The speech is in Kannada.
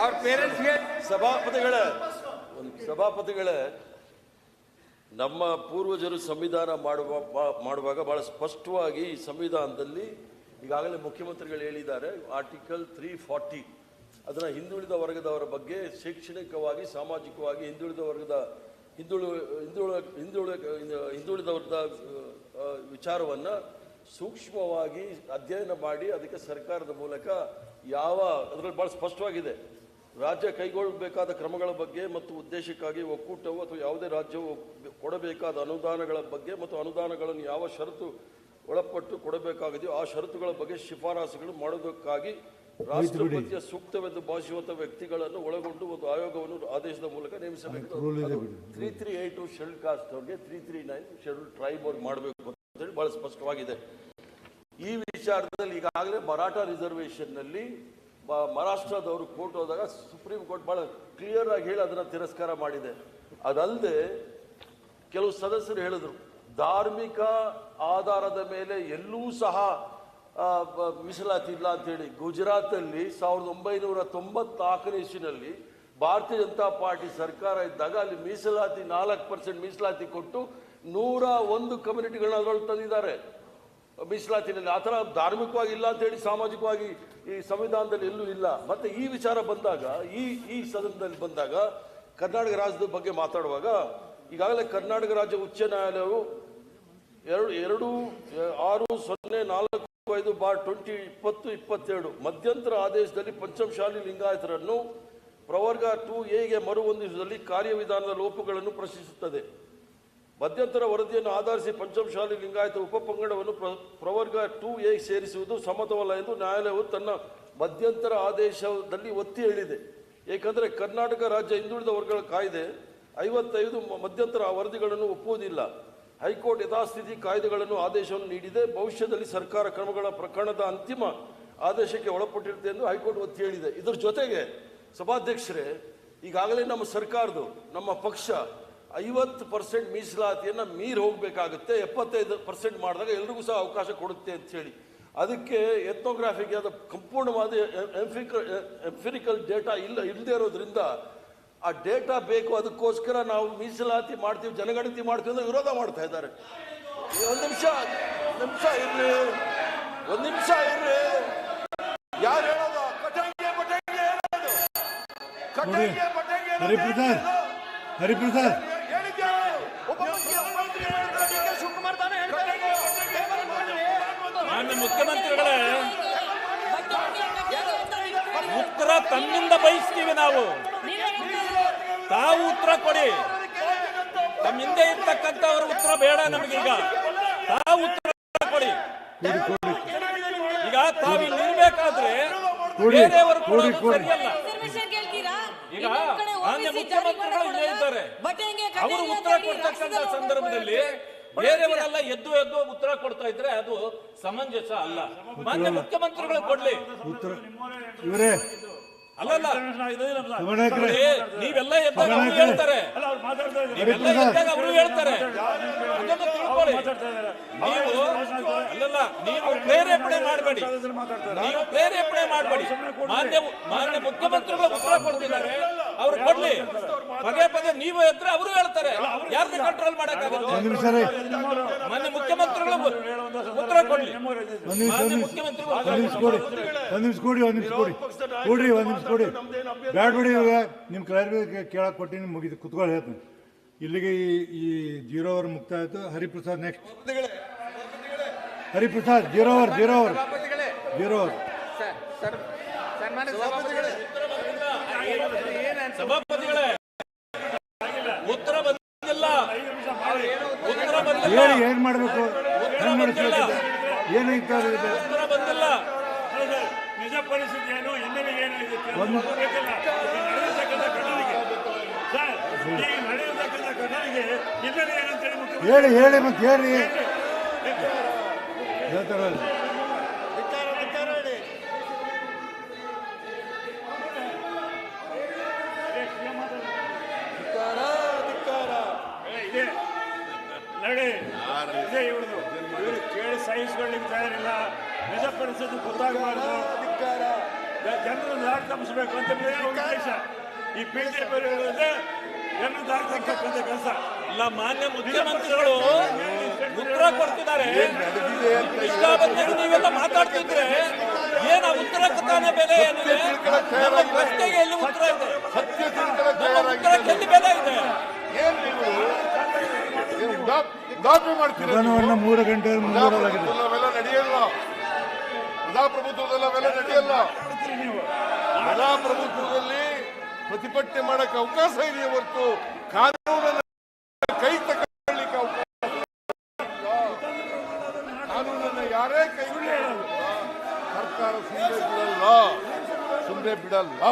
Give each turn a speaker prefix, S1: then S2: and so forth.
S1: ಅವ್ರ ಪೇರೆಂಟ್ಸ್ಗೆ
S2: ಸಭಾಪತಿಗಳ ಸಭಾಪತಿಗಳೇ, ನಮ್ಮ ಪೂರ್ವಜರು ಸಂವಿಧಾನ ಮಾಡುವ, ಮಾಡುವಾಗ ಬಹಳ ಸ್ಪಷ್ಟವಾಗಿ ಈ ಸಂವಿಧಾನದಲ್ಲಿ ಈಗಾಗಲೇ ಮುಖ್ಯಮಂತ್ರಿಗಳು ಹೇಳಿದ್ದಾರೆ ಆರ್ಟಿಕಲ್ ತ್ರೀ ಫಾರ್ಟಿ ಅದನ್ನು ಹಿಂದುಳಿದ ವರ್ಗದವರ ಬಗ್ಗೆ ಶೈಕ್ಷಣಿಕವಾಗಿ, ಸಾಮಾಜಿಕವಾಗಿ ಹಿಂದುಳಿದ ವರ್ಗದ, ಹಿಂದುಳು, ಹಿಂದುಳ ಹಿಂದುಳ ಹಿಂದುಳಿದ ವರ್ಗದ ವಿಚಾರವನ್ನ ಸೂಕ್ಷ್ಮವಾಗಿ ಅಧ್ಯಯನ ಮಾಡಿ, ಅದಕ್ಕೆ ಸರ್ಕಾರದ ಮೂಲಕ ಯಾವ, ಅದರಲ್ಲಿ ಭಾಳ ಸ್ಪಷ್ಟವಾಗಿದೆ. ರಾಜ್ಯ ಕೈಗೊಳ್ಳಬೇಕಾದ ಕ್ರಮಗಳ ಬಗ್ಗೆ ಮತ್ತು ಉದ್ದೇಶಕ್ಕಾಗಿ ಒಕ್ಕೂಟವು ಅಥವಾ ಯಾವುದೇ ರಾಜ್ಯವು ಕೊಡಬೇಕಾದ ಅನುದಾನಗಳ ಬಗ್ಗೆ ಮತ್ತು ಅನುದಾನಗಳನ್ನು ಯಾವ ಷರತ್ತು ಒಳಪಟ್ಟು ಕೊಡಬೇಕಾಗಿದೆಯೋ ಆ ಷರತ್ತುಗಳ ಬಗ್ಗೆ ಶಿಫಾರಸುಗಳು ಮಾಡೋದಕ್ಕಾಗಿ ರಾಷ್ಟ್ರಪತಿಯ ಸೂಕ್ತವೆಂದು ಭಾವಿಸುವಂತಹ ವ್ಯಕ್ತಿಗಳನ್ನು ಒಳಗೊಂಡು ಒಂದು ಆಯೋಗವನ್ನು ಆದೇಶದ ಮೂಲಕ ನೇಮಿಸಬೇಕು. Three three eight schedule caste ಅವ್ರಿಗೆ three three nine schedule tribe ಅವ್ರಿಗೆ ಮಾಡಬೇಕು ಅಂತ ಹೇಳಿ ಬಹಳ ಸ್ಪಷ್ಟವಾಗಿದೆ. ಈ ವಿಚಾರದಲ್ಲಿ ಈಗಾಗಲೇ ಮರಾಠ ರಿಸರ್ವೇಶನ್ನಲ್ಲಿ ಮ- ಮಹಾರಾಷ್ಟ್ರದವರು ಕೋರ್ಟ್ ಹೋದಾಗ ಸುಪ್ರೀಂ ಕೋರ್ಟ್ ಭಾಳ ಕ್ಲಿಯರ್ ಆಗಿ ಹೇಳಿ ಅದನ್ನ ತಿರಸ್ಕಾರ ಮಾಡಿದೆ. ಅದಲ್ಲದೆ ಕೆಲವು ಸದಸ್ಯರು ಹೇಳಿದರು, ಧಾರ್ಮಿಕ ಆಧಾರದ ಮೇಲೆ ಎಲ್ಲೂ ಸಹ ಮೀಸಲಾತಿ ಇಲ್ಲ ಅಂತೇಳಿ ಗುಜರಾತಲ್ಲಿ ಸಾವಿರದ ಒಂಬೈನೂರ ತೊಂಬತ್ನಾಲ್ಕನೇ ಇಸ್ವಿನಲ್ಲಿ ಭಾರತೀಯ ಜನತಾ ಪಾರ್ಟಿ ಸರ್ಕಾರ ಇದ್ದಾಗ ಅಲ್ಲಿ ಮೀಸಲಾತಿ ನಾಲ್ಕು ಪರ್ಸೆಂಟ್ ಮೀಸಲಾತಿ ಕೊಟ್ಟು ನೂರ ಒಂದು ಕಮ್ಯುನಿಟಿಗಳನ್ನ ಅದರೊಳಗೆ ತಂದಿದ್ದಾರೆ. ಮೀಸಲಾತಿನಲ್ಲಿ ಆ ಥರ ಧಾರ್ಮಿಕವಾಗಿ ಇಲ್ಲ ಅಂತ ಹೇಳಿ ಸಾಮಾಜಿಕವಾಗಿ ಈ ಸಂವಿಧಾನದಲ್ಲಿ ಎಲ್ಲೂ ಇಲ್ಲ. ಮತ್ತು ಈ ವಿಚಾರ ಬಂದಾಗ, ಈ ಈ ಸದನದಲ್ಲಿ ಬಂದಾಗ ಕರ್ನಾಟಕ ರಾಜ್ಯದ ಬಗ್ಗೆ ಮಾತಾಡುವಾಗ ಈಗಾಗಲೇ ಕರ್ನಾಟಕ ರಾಜ್ಯ ಉಚ್ಚ ನ್ಯಾಯಾಲಯವು ಎರಡು ಎರಡು, ಆರು, ಸೊನ್ನೆ, ನಾಲ್ಕು, ಐದು ಬಾರ್ ಟ್ವೆಂಟಿ ಇಪ್ಪತ್ತು, ಇಪ್ಪತ್ತೆರಡು ಮಧ್ಯಂತರ ಆದೇಶದಲ್ಲಿ ಪಂಚಮಶಾಲಿ ಲಿಂಗಾಯತರನ್ನು ಪ್ರವರ್ಗ ಟು ಎಗೆ ಮರುಹೊಂದಿಸುವುದರಲ್ಲಿ ಕಾರ್ಯವಿಧಾನದ ಲೋಪಗಳನ್ನು ಪ್ರಶ್ನಿಸುತ್ತದೆ. ಮಧ್ಯಂತರ ವರದಿಯನ್ನು ಆಧರಿಸಿ ಪಂಚಮಶಾಲಿ ಲಿಂಗಾಯತ ಉಪಪಂಗಡವನ್ನು ಪ್ರ- ಪ್ರವರ್ಗ ಟು ಎ ಸೇರಿಸುವುದು ಸಮ್ಮತವಲ್ಲ ಎಂದು ನ್ಯಾಯಾಲಯವು ತನ್ನ ಮಧ್ಯಂತರ ಆದೇಶದಲ್ಲಿ ಒತ್ತಿ ಹೇಳಿದೆ. ಏಕೆಂದರೆ ಕರ್ನಾಟಕ ರಾಜ್ಯ ಹಿಂದುಳಿದ ವರ್ಗಗಳ ಕಾಯ್ದೆ ಐವತ್ತೈದು ಮಧ್ಯಂತರ ವರದಿಗಳನ್ನು ಒಪ್ಪುವುದಿಲ್ಲ. ಹೈಕೋರ್ಟ್ ಯಥಾಸ್ಥಿತಿ ಕಾಯ್ದೆಗಳನ್ನು ಆದೇಶವನ್ನು ನೀಡಿದೆ. ಭವಿಷ್ಯದಲ್ಲಿ ಸರ್ಕಾರ ಕ್ರಮಗಳ ಪ್ರಕರಣದ ಅಂತಿಮ ಆದೇಶಕ್ಕೆ ಒಳಪಟ್ಟಿರುತ್ತೆ ಎಂದು ಹೈಕೋರ್ಟ್ ಒತ್ತಿ ಹೇಳಿದೆ. ಇದರ ಜೊತೆಗೆ ಸಭಾಧ್ಯಕ್ಷರೇ, ಈಗಾಗಲೇ ನಮ್ಮ ಸರ್ಕಾರದು ನಮ್ಮ ಪಕ್ಷ ಐವತ್ತು ಪರ್ಸೆಂಟ್ ಮೀಸಲಾತಿಯನ್ನು ಮೀರಿ ಹೋಗಬೇಕಾಗುತ್ತೆ ಎಪ್ಪತ್ತೈದು ಪರ್ಸೆಂಟ್ ಮಾಡಿದಾಗ ಎಲ್ರಿಗೂ ಸಹ ಅವಕಾಶ ಕೊಡುತ್ತೆ ಅಂತ ಹೇಳಿ. ಅದಕ್ಕೆ ಎಥ್ನೋಗ್ರಾಫಿಗೆ ಅದು ಸಂಪೂರ್ಣವಾದ ಎಂಫಿರಿಕಲ್ ಡೇಟಾ ಇಲ್ಲ ಇಲ್ಲದೆ ಇರೋದ್ರಿಂದ ಆ ಡೇಟಾ ಬೇಕು ಅದಕ್ಕೋಸ್ಕರ ನಾವು ಮೀಸಲಾತಿ ಮಾಡ್ತೀವಿ ಜನಗಣತಿ ಮಾಡ್ತೀವಿ ಅಂತ ವಿರೋಧ ಮಾಡ್ತಾ ಇದ್ದಾರೆ. ಒಂದು ನಿಮಿಷ ಒಂದು ನಿಮಿಷ ಇರ್ರಿ ಒಂದು ನಿಮಿಷ ಇರ್ರಿ ಯಾರು ಹೇಳೋದು? ಕಟಂಗೆ ಹೇಳೋದು. ಕಟಂಗೆ
S3: ಹರಿಪ್ರಸಾದ್ ಹರಿಪ್ರಸಾದ್
S2: ಹೇಳಿದ್ಯಾ? ಒಬ್ಬ ಮುಖ್ಯಮಂತ್ರಿ ಹೇಳಿದ್ರೆ ಡಿ ಕೆ ಶಿವಕುಮಾರ್ ತಾನೇ ಹೇಳ್ತಾರೆ.
S4: ಮಾನ್ಯ ಮುಖ್ಯಮಂತ್ರಿಗಳೇ ಉತ್ತರ ತಮ್ಮಿಂದ ಬಯಸ್ತೀವಿ ನಾವು. ತಾವು ಉತ್ತರ ಕೊಡಿ. ನಮ್ಮ ಹಿಂದೆ ಇರ್ತಕ್ಕಂಥವ್ರ ಉತ್ತರ ಬೇಡ ನಮಗೀಗ. ತಾವು ಉತ್ತರ ಕೊಡಿ. ಈಗ ತಾವು ಇಲ್ಲಿ ಇರ್ಬೇಕಾದ್ರೆ ಬೇರೆಯವರು. ಸರಿಯಲ್ಲ. ಈಗ ಮಾನ್ಯ ಮುಖ್ಯಮಂತ್ರಿಗಳು ಇಲ್ಲೇ ಇದ್ದಾರೆ ಅವರು ಉತ್ತರ ಕೊಡ್ತಕ್ಕಂಥ ಸಂದರ್ಭದಲ್ಲಿ ಬೇರೆಯವರೆಲ್ಲ ಎದ್ದು ಎದ್ದು ಉತ್ತರ ಕೊಡ್ತಾ ಇದ್ರೆ ಅದು ಸಮಂಜಸ ಅಲ್ಲ. ಮಾನ್ಯ ಮುಖ್ಯಮಂತ್ರಿಗಳು ಕೊಡ್ಲಿ.
S3: ಉತ್ತರ ಇವರೇ
S4: ಅಲ್ಲಲ್ಲ ನೀವೆಲ್ಲ ಎದ್ದಾಗ ಅವರು ಹೇಳ್ತಾರೆ. ನೀವೆಲ್ಲ ಎದ್ದಾಗ ಅವರು ಹೇಳ್ತಾರೆ. ಅದನ್ನು ತಿಳ್ಕೊಳ್ಳಿ. ನೀವು ಅಲ್ಲಲ್ಲ ನೀವು ಪ್ರೇರೇಪಣೆ ಮಾಡಬೇಡಿ. ನೀವು ಪ್ರೇರೇಪಣೆ ಮಾಡಬೇಡಿ. ಮಾನ್ಯ ಮಾನ್ಯ ಮುಖ್ಯಮಂತ್ರಿಗಳು ಉತ್ತರ ಕೊಡ್ತಿದ್ದಾರೆ. ಅವ್ರು ಕೊಡ್ಲಿ. ಪದೇ ಪದೇ ನೀವು ಎದ್ರೆ ಅವರು ಹೇಳ್ತಾರೆ. ಯಾರನ್ನ ಕಂಟ್ರೋಲ್ ಮಾಡಕ್ಕಾಗಲ್ಲ
S3: ಒಂದ್ ನಿಮಿಷ ರೀ
S4: ಮಾನ್ಯ ಮುಖ್ಯಮಂತ್ರಿಗಳು ಉತ್ತರ ಕೊಡ್ಲಿ
S3: ಒಂದ್ ನಿಮಿಷ ಕೊಡಿ. ಒಂದು ನಿಮಿಷ ಕೊಡಿ ಒಂದು ನಿಮಿಷ ಕೊಡಿ. ಕೊಡ್ರಿ ಒಂದು ನಿಮಿಷ ಕೊಡಿ. ಬ್ಯಾಡ ಬಿಡಿ ಇವಾಗ. ನಿಮ್ಮ ಕ್ಲಾರಿಫೈ ಕೇಳಕ್ ಕೊಟ್ಟಿನಿ ಮುಗಿದು ಕುತ್ಕೊಳ್ಳಿ ಹೇಳ್ತೀನಿ. ಇಲ್ಲಿಗೆ ಈ ಈ ಜೀರೋ ಅವರ್ ಮುಕ್ತಾಯ ಆಯ್ತು Hariprasad next Hariprasad zero hour zero hour. Zero hour.
S1: Sir sir ಸನ್ಮಾನ್ಯ ಸಭಾಪತಿಗಳೇ.
S4: ಉತ್ತರ ಬಂದಿಲ್ಲ. ಉತ್ತರ ಬಂದಿಲ್ಲ.
S3: ಹೇಳಿ ಏನ್ ಮಾಡ್ಬೇಕು? ಹೆಂಗ್ ಏನೈತೆ ಅದು
S4: ಬಂದಿಲ್ಲ.
S5: ನಿಜ ಪರಿಸ್ಥಿತಿ ಏನು? ಹಿನ್ನೆಲೆ ಏನು ಇದಕ್ಕೆ
S3: ಒಂದು-
S5: ಬೇಕಲ್ಲ. ಈಗ ನಡೆಯತಕ್ಕಂಥ ಘಟನೆಗೆ. ಸರ್ ಈಗ ನಡೆಯತಕ್ಕಂಥ ಘಟನೆಗೆ ಹಿನ್ನೆಲೆ ಏನಂತೇಳಿ ಮುಖ್ಯಮಂತ್ರಿ
S3: ಹೇಳಿ ಹೇಳಿ ಮತ್ತೆ ಹೇಳ್ತಾರಲ್ಲ
S2: ಹೇಳಿ.
S5: ನಡೆ. ಇದೆ ಇವ್ರದು ಇವರು ಕೇಳಿ ಸಹಿಸ್ಕೊಳ್ಳಿಕ್ಕೆ ತಯಾರಿಲ್ಲ ನಿಜ ಪರಿಸ್ಥಿತಿ ಗೊತ್ತಾಗಬಾರದು.
S2: ಅಧಿಕಾರ.
S5: ಜನರನ್ನು ದಾರಿ ತಪ್ಪಿಸಬೇಕು ಅಂತ ಬೇರೆ ಉದ್ದೇಶ. ಈ ಬಿಜೆಪಿ ಜನರು ದಾರಿ ತಪ್ಪಿಸ್ತಕ್ಕಂಥ ಕೆಲಸ.
S4: ಇಲ್ಲ ಮಾನ್ಯ ಮುಖ್ಯಮಂತ್ರಿಗಳು ಉತ್ತರ ಕೊಡ್ತಿದ್ದಾರೆ. ನೀವೆಲ್ಲ ಮಾತಾಡ್ತಿದ್ರೆ ಏನ ಉತ್ತರಕ್ಕೆ ತಾನೇ ಬೆಲೆ ಏನಿದೆ? ನಮ್ಮ ಪ್ರಶ್ನೆಗೆ ಎಲ್ಲಿ ಉತ್ತರ ಇದೆ? ಉತ್ತರಕ್ಕೆ ಎಲ್ಲಿ ಬೆಲೆ ಇದೆ?
S6: ಉಡಾಪೆ ಮಾಡ್ತೀರಾ
S3: ಮೂರು ಗಂಟೆ ಅವೆಲ್ಲ
S6: ನಡೆಯಲ್ಲ. ನಡೆಯಲ್ಲ ಪ್ರಜಾಪ್ರಭುತ್ವದಲ್ಲೆಲ್ಲ ನಡೆಯಲ್ಲ. ಪ್ರಜಾಪ್ರಭುತ್ವದಲ್ಲಿ ಪ್ರತಿಭಟನೆ ಮಾಡಕ್ಕೆ ಅವಕಾಶ ಇದೆಯೇ ಹೊರತು ಕಾನೂನನ್ನು ಕೈ ತಗೊಳ್ಳಿಕ್ಕೆ ಅವಕಾಶ. ಕಾನೂನನ್ನ ಯಾರೇ ಕೈ ಸರ್ಕಾರ ಸುಮ್ಮನೆ ಬಿಡಲ್ಲ. ಸುಮ್ಮನೆ ಬಿಡಲ್ಲ.